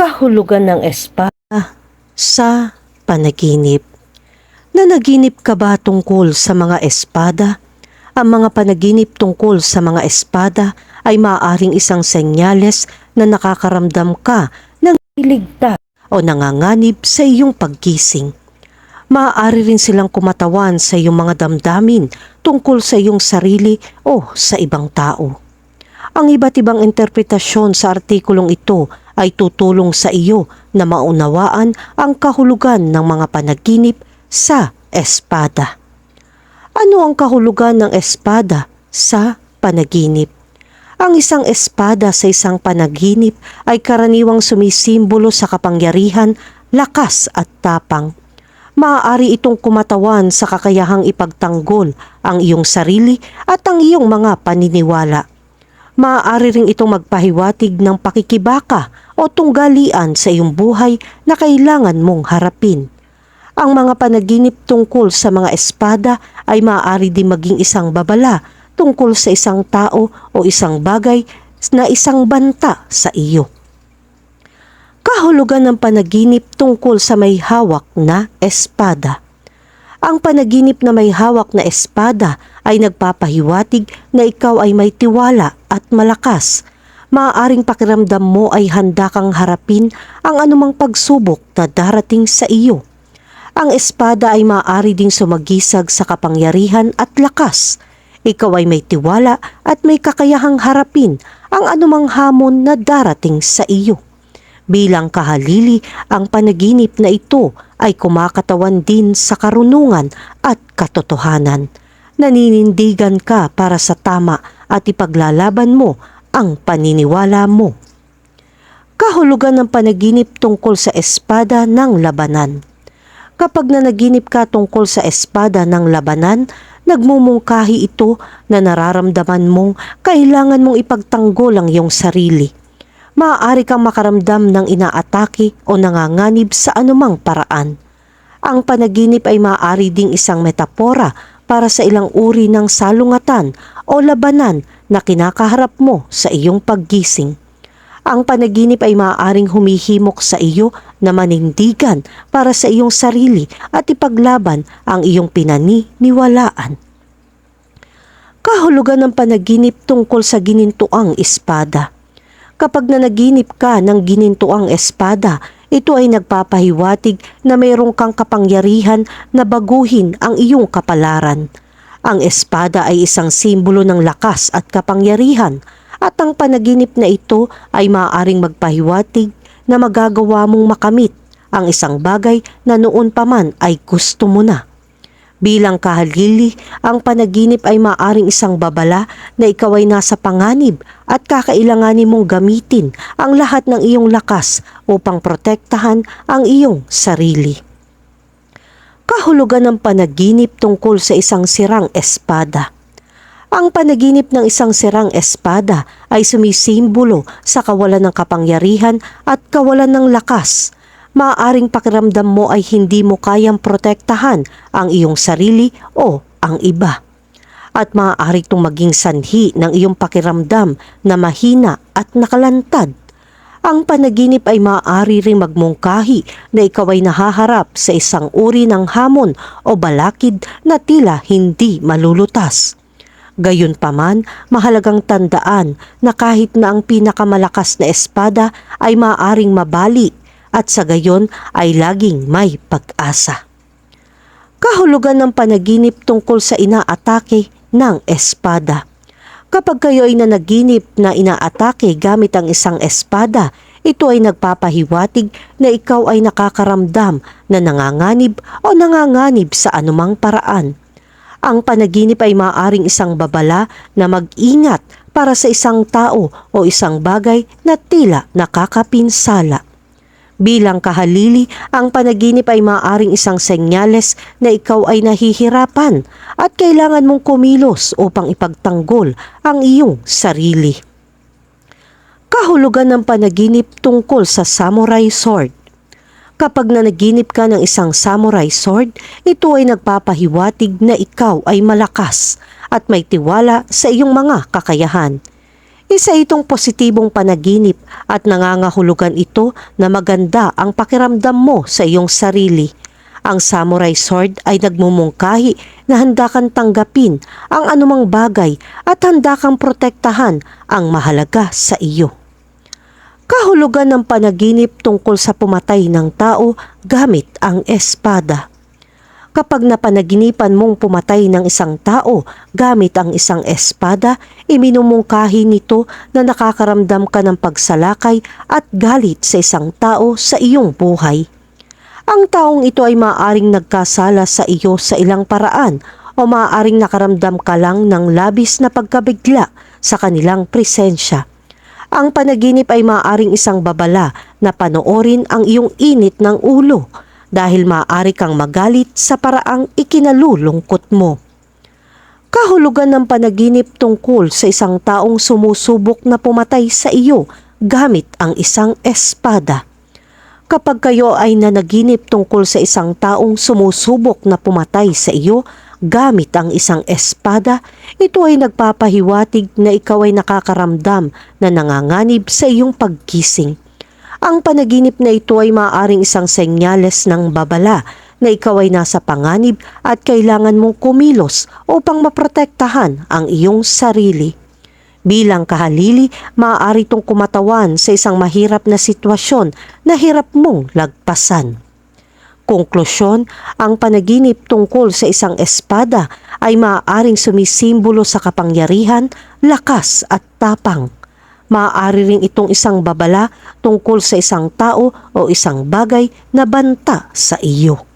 kahulugan ng espada sa panaginip. Nanaginip ka ba tungkol sa mga espada? Ang mga panaginip tungkol sa mga espada ay maaaring isang senyales na nakakaramdam ka ng iligtas o nanganganib sa iyong paggising. Maaari rin silang kumatawan sa iyong mga damdamin tungkol sa iyong sarili o sa ibang tao. Ang iba't ibang interpretasyon sa artikulong ito ay tutulong sa iyo na maunawaan ang kahulugan ng mga panaginip sa espada. Ano ang kahulugan ng espada sa panaginip? Ang isang espada sa isang panaginip ay karaniwang sumisimbolo sa kapangyarihan, lakas at tapang. Maaari itong kumatawan sa kakayahang ipagtanggol ang iyong sarili at ang iyong mga paniniwala. Maaari ring itong magpahiwatig ng pakikibaka o tunggalian sa iyong buhay na kailangan mong harapin. Ang mga panaginip tungkol sa mga espada ay maaari din maging isang babala tungkol sa isang tao o isang bagay na isang banta sa iyo. Kahulugan ng panaginip tungkol sa may hawak na espada. Ang panaginip na may hawak na espada ay nagpapahiwatig na ikaw ay may tiwala at malakas. Maaaring pakiramdam mo ay handa kang harapin ang anumang pagsubok na darating sa iyo. Ang espada ay maaari ding sumagisag sa kapangyarihan at lakas. Ikaw ay may tiwala at may kakayahang harapin ang anumang hamon na darating sa iyo. Bilang kahalili, ang panaginip na ito ay kumakatawan din sa karunungan at katotohanan. Naninindigan ka para sa tama at ipaglalaban mo ang paniniwala mo. Kahulugan ng panaginip tungkol sa espada ng labanan. Kapag nanaginip ka tungkol sa espada ng labanan, nagmumungkahi ito na nararamdaman mong kailangan mong ipagtanggol ang iyong sarili. Maaari kang makaramdam ng inaatake o nanganganib sa anumang paraan. Ang panaginip ay maaari ding isang metapora para sa ilang uri ng salungatan o labanan na kinakaharap mo sa iyong paggising. Ang panaginip ay maaaring humihimok sa iyo na manindigan para sa iyong sarili at ipaglaban ang iyong pinaniniwalaan. Kahulugan ng panaginip tungkol sa ginintuang espada. Kapag nanaginip ka ng ginintuang espada, ito ay nagpapahiwatig na mayroong kang kapangyarihan na baguhin ang iyong kapalaran. Ang espada ay isang simbolo ng lakas at kapangyarihan at ang panaginip na ito ay maaaring magpahiwatig na magagawa mong makamit ang isang bagay na noon pa man ay gusto mo na. Bilang kahalili, ang panaginip ay maaring isang babala na ikaw ay nasa panganib at kakailanganin mong gamitin ang lahat ng iyong lakas upang protektahan ang iyong sarili. Kahulugan ng panaginip tungkol sa isang sirang espada. Ang panaginip ng isang sirang espada ay sumisimbolo sa kawalan ng kapangyarihan at kawalan ng lakas maaaring pakiramdam mo ay hindi mo kayang protektahan ang iyong sarili o ang iba. At maaari itong maging sanhi ng iyong pakiramdam na mahina at nakalantad. Ang panaginip ay maaari ring magmungkahi na ikaw ay nahaharap sa isang uri ng hamon o balakid na tila hindi malulutas. Gayunpaman, mahalagang tandaan na kahit na ang pinakamalakas na espada ay maaaring mabali at sa gayon ay laging may pag-asa. Kahulugan ng panaginip tungkol sa inaatake ng espada. Kapag kayo ay nanaginip na inaatake gamit ang isang espada, ito ay nagpapahiwatig na ikaw ay nakakaramdam na nanganganib o nanganganib sa anumang paraan. Ang panaginip ay maaaring isang babala na mag-ingat para sa isang tao o isang bagay na tila nakakapinsala. Bilang kahalili, ang panaginip ay maaaring isang senyales na ikaw ay nahihirapan at kailangan mong kumilos upang ipagtanggol ang iyong sarili. Kahulugan ng panaginip tungkol sa samurai sword. Kapag nanaginip ka ng isang samurai sword, ito ay nagpapahiwatig na ikaw ay malakas at may tiwala sa iyong mga kakayahan. Isa itong positibong panaginip at nangangahulugan ito na maganda ang pakiramdam mo sa iyong sarili. Ang samurai sword ay nagmumungkahi na handa kang tanggapin ang anumang bagay at handa kang protektahan ang mahalaga sa iyo. Kahulugan ng panaginip tungkol sa pumatay ng tao gamit ang espada. Kapag napanaginipan mong pumatay ng isang tao gamit ang isang espada, iminumungkahi nito na nakakaramdam ka ng pagsalakay at galit sa isang tao sa iyong buhay. Ang taong ito ay maaaring nagkasala sa iyo sa ilang paraan o maaaring nakaramdam ka lang ng labis na pagkabigla sa kanilang presensya. Ang panaginip ay maaaring isang babala na panoorin ang iyong init ng ulo dahil maaari kang magalit sa paraang ikinalulungkot mo. Kahulugan ng panaginip tungkol sa isang taong sumusubok na pumatay sa iyo gamit ang isang espada. Kapag kayo ay nanaginip tungkol sa isang taong sumusubok na pumatay sa iyo gamit ang isang espada, ito ay nagpapahiwatig na ikaw ay nakakaramdam na nanganganib sa iyong paggising. Ang panaginip na ito ay maaaring isang senyales ng babala na ikaw ay nasa panganib at kailangan mong kumilos upang maprotektahan ang iyong sarili. Bilang kahalili, maaari itong kumatawan sa isang mahirap na sitwasyon na hirap mong lagpasan. Konklusyon, ang panaginip tungkol sa isang espada ay maaaring sumisimbolo sa kapangyarihan, lakas at tapang. Maaari ring itong isang babala tungkol sa isang tao o isang bagay na banta sa iyo.